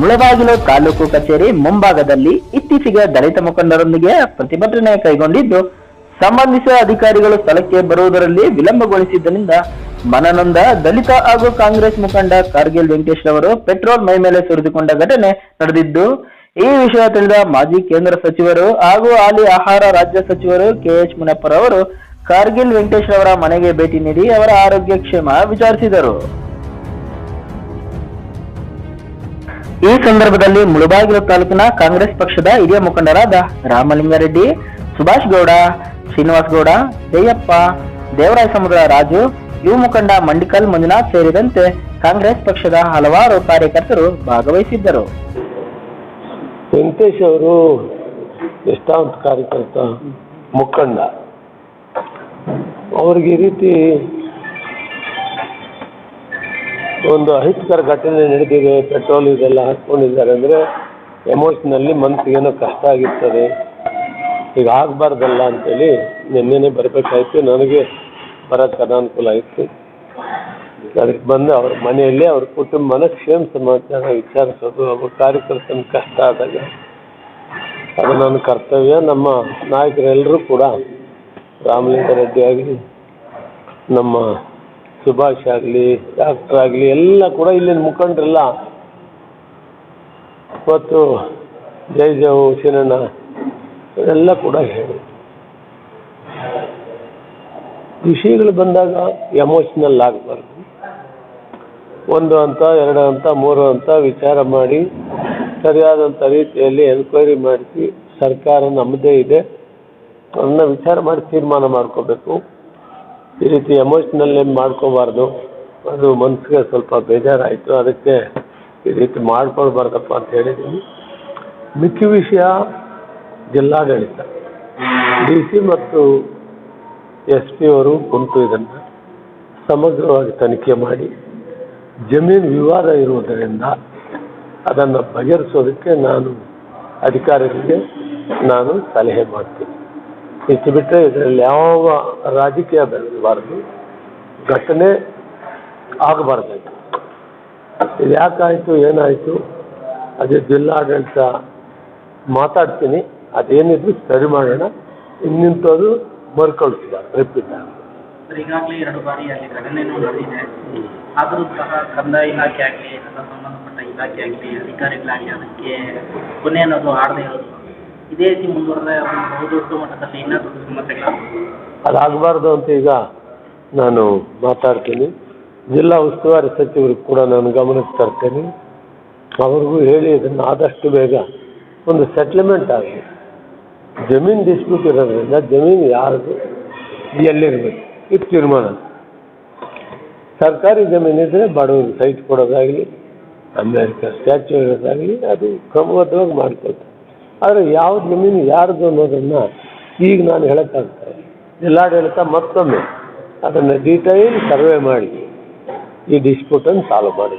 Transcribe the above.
ಮುಳಬಾಗಿಲು ತಾಲೂಕು ಕಚೇರಿ ಮುಂಭಾಗದಲ್ಲಿ ಇತ್ತೀಚೆಗೆ ದಲಿತ ಮುಖಂಡರೊಂದಿಗೆ ಪ್ರತಿಭಟನೆ ಕೈಗೊಂಡಿದ್ದು, ಸಂಬಂಧಿಸಿದ ಅಧಿಕಾರಿಗಳು ಸ್ಥಳಕ್ಕೆ ಬರುವುದರಲ್ಲಿ ವಿಳಂಬಗೊಳಿಸಿದ್ದರಿಂದ ಮನನೊಂದ ದಲಿತ ಹಾಗೂ ಕಾಂಗ್ರೆಸ್ ಮುಖಂಡ ಕಾರ್ಗಿಲ್ ವೆಂಕಟೇಶ್ ರವರು ಪೆಟ್ರೋಲ್ ಮೈ ಮೇಲೆ ಸುರಿದುಕೊಂಡ ಘಟನೆ ನಡೆದಿದ್ದು, ಈ ವಿಷಯ ತಿಳಿದ ಮಾಜಿ ಕೇಂದ್ರ ಸಚಿವರು ಹಾಗೂ ಹಾಲಿ ಆಹಾರ ರಾಜ್ಯ ಸಚಿವರು ಕೆಎಚ್ ಮುನಪ್ಪರವರು ಕಾರ್ಗಿಲ್ ವೆಂಕಟೇಶ್ ರವರ ಮನೆಗೆ ಭೇಟಿ ನೀಡಿ ಅವರ ಆರೋಗ್ಯ ಕ್ಷೇಮ ವಿಚಾರಿಸಿದರು. ಈ ಸಂದರ್ಭದಲ್ಲಿ ಮುಳುಬಾಗಿಲು ತಾಲೂಕಿನ ಕಾಂಗ್ರೆಸ್ ಪಕ್ಷದ ಹಿರಿಯ ಮುಖಂಡರಾದ ರಾಮಲಿಂಗಾರೆಡ್ಡಿ, ಸುಭಾಷ್ ಗೌಡ, ಶ್ರೀನಿವಾಸ್ ಗೌಡ, ಜಯಪ್ಪ, ದೇವರಾಯ ಸಮುದ್ರ ರಾಜು ಯುವ ಮುಖಂಡ ಮಂಡಿಕಲ್ ಮಂಜುನಾಥ್ ಸೇರಿದಂತೆ ಕಾಂಗ್ರೆಸ್ ಪಕ್ಷದ ಹಲವಾರು ಕಾರ್ಯಕರ್ತರು ಭಾಗವಹಿಸಿದ್ದರು. ವೆಂಕಟೇಶ್ ಅವರು ನಿಷ್ಠಾವಂತ ಕಾರ್ಯಕರ್ತ, ಮುಖಂಡ. ಅವ್ರಿಗೆ ಈ ರೀತಿ ಒಂದು ಅಹಿತಕರ ಘಟನೆ ನಡೆದಿದೆ, ಪೆಟ್ರೋಲ್ ಇದೆಲ್ಲ ಹಾಕ್ಕೊಂಡಿದ್ದಾರೆ ಅಂದರೆ ಎಮೋಷ್ನಲ್ಲಿ ಮನಸ್ಸಿಗೇನೋ ಕಷ್ಟ ಆಗಿರ್ತದೆ. ಈಗ ಆಗಬಾರ್ದಲ್ಲ ಅಂತೇಳಿ ನಿನ್ನೆನೆ ಬರಬೇಕಾಯ್ತು, ನನಗೆ ಬರೋಕ್ಕೆ ಅನಾನುಕೂಲ ಆಯಿತು. ಅದಕ್ಕೆ ಬಂದು ಅವ್ರ ಮನೆಯಲ್ಲಿ ಅವ್ರ ಕುಟುಂಬನ ಕ್ಷೇಮ ಸಮಾಚಾರ ವಿಚಾರಿಸೋದು ಒಬ್ಬ ಕಾರ್ಯಕರ್ತನ ಕಷ್ಟ ಆದಾಗ. ಅದು ನನ್ನ ಕರ್ತವ್ಯ, ನಮ್ಮ ನಾಯಕರೆಲ್ಲರೂ ಕೂಡ ರಾಮಲಿಂಗಾರೆಡ್ಡಿ ಆಗಲಿ ನಮ್ಮ ಸುಭಾಷ್ ಆಗಲಿ ಡಾಕ್ಟರ್ ಆಗಲಿ, ಎಲ್ಲ ಕೂಡ ಇಲ್ಲಿನ ಮುಖಂಡರೆಲ್ಲ. ಮತ್ತು ಜೈ ಜಯ ಶಿರಣ್ಣ ಇವರೆಲ್ಲ ಕೂಡ ಹೇಳಿ. ವಿಷಯಗಳು ಬಂದಾಗ ಎಮೋಷ್ನಲ್ ಆಗಬಾರ್ದು. ಒಂದು ಹಂತ ಎರಡು ಹಂತ ಮೂರು ಹಂತ ವಿಚಾರ ಮಾಡಿ ಸರಿಯಾದಂಥ ರೀತಿಯಲ್ಲಿ ಎನ್ಕ್ವೈರಿ ಮಾಡಿಸಿ, ಸರ್ಕಾರ ನಮ್ಮದೇ ಇದೆ. ಅದನ್ನ ವಿಚಾರ ಮಾಡಿ ತೀರ್ಮಾನ ಮಾಡ್ಕೋಬೇಕು. ಈ ರೀತಿ ಎಮೋಷ್ನಲ್ ಏನು ಮಾಡ್ಕೋಬಾರ್ದು. ಅದು ಮನಸ್ಸಿಗೆ ಸ್ವಲ್ಪ ಬೇಜಾರಾಯಿತು. ಅದಕ್ಕೆ ಈ ರೀತಿ ಮಾಡ್ಕೊಳ್ಬಾರ್ದಪ್ಪ ಅಂತ ಹೇಳಿದ್ದೀನಿ ಮಿಕ್ಕಿ ವಿಷಯ ಜಿಲ್ಲಾಡಳಿತ. ಡಿ ಸಿ ಮತ್ತು ಎಸ್ ಪಿ ಅವರು ಕುಂತು ಇದನ್ನು ಸಮಗ್ರವಾಗಿ ತನಿಖೆ ಮಾಡಿ ಜಮೀನು ವಿವಾದ ಇರುವುದರಿಂದ ಅದನ್ನು ಬಗೆಹರಿಸೋದಕ್ಕೆ ನಾನು ಅಧಿಕಾರಿಗಳಿಗೆ ನಾನು ಸಲಹೆ ಮಾಡ್ತೀನಿ. ಇಷ್ಟು ಬಿಟ್ಟರೆ ಇದರಲ್ಲಿ ಯಾವ ರಾಜಕೀಯ ಬೆಳೆಸಬಾರ್ದು ಘಟನೆ ಆಗಬಾರ್ದಾಯ್ತು ಇದು ಯಾಕಾಯಿತು, ಏನಾಯಿತು, ಅದೇ ಜಿಲ್ಲಾಡಳಿತ ಮಾತಾಡ್ತೀನಿ, ಅದೇನಿದ್ರು ಸರಿ ಮಾಡೋಣ, ಇನ್ನಿಂಥದ್ದು ಮರುಕಳಿಸ್ಬಾರ್ದು ರಿಪೀಟ್ ಈಗಾಗಲೇ ಎರಡು ಬಾರಿ ಅಲ್ಲಿ ಘಟನೆನೂ ಆದರೂ ಸಹ ಕಂದಾಯ ಇಲಾಖೆ ಆಗಲಿ ಸಂಬಂಧಪಟ್ಟ ಇಲಾಖೆ ಆಗಲಿ, ಅಧಿಕಾರಿಗಳಾಗಲಿ ಅದಕ್ಕೆ ಕೊನೆ ಅನ್ನೋದು ಆಡದೇ ಇರೋದು. ಇದೇ ರೀತಿ ಬಹುದೊಡ್ಡ ಮಟ್ಟದಲ್ಲಿ ಇನ್ನೂ ಅದಾಗಬಾರ್ದು ಅಂತ ಈಗ ನಾನು ಮಾತಾಡ್ತೀನಿ. ಜಿಲ್ಲಾ ಉಸ್ತುವಾರಿ ಸಚಿವರಿಗೆ ಕೂಡ ನಾನು ಗಮನಕ್ಕೆ ತರ್ತೇನೆ. ಅವ್ರಿಗೂ ಹೇಳಿ ಇದನ್ನು ಆದಷ್ಟು ಬೇಗ ಒಂದು ಸೆಟ್ಲ್ಮೆಂಟ್ ಆಗಲಿ ಜಮೀನು ಡಿಸ್ಪ್ಯೂಟ್ ಇರೋದ್ರಿಂದ ಜಮೀನು ಯಾರದು, ಎಲ್ಲಿರಬೇಕು ಇದು ತೀರ್ಮಾನ. ಸರ್ಕಾರಿ ಜಮೀನಿದ್ರೆ ಬಡವರಿಗೆ ಸೈಟ್ ಕೊಡೋದಾಗಲಿ ಅಮೇರಿಕ ಸ್ಟ್ಯಾಚ್ಯೂ ಇರೋದಾಗಲಿ, ಅದು ಕ್ರಮಬದ್ಧವಾಗಿ ಮಾಡ್ಕೊಳ್ತಾರೆ. ಆದರೆ ಯಾವ ಜಮೀನು ಯಾರ್ದು ಅನ್ನೋದನ್ನು ಈಗ ನಾನು ಹೇಳೋಕ್ಕಾಗ್ತಾ ಎಲ್ಲಾರು ಜಿಲ್ಲಾಡಳಿತ ಮತ್ತೊಮ್ಮೆ ಅದನ್ನು ಡೀಟೈಲ್ ಸರ್ವೆ ಮಾಡಿ ಈ ಡಿಸ್ಪ್ಯೂಟನ್ನು ಸಾಲ್ವ್ ಮಾಡಿ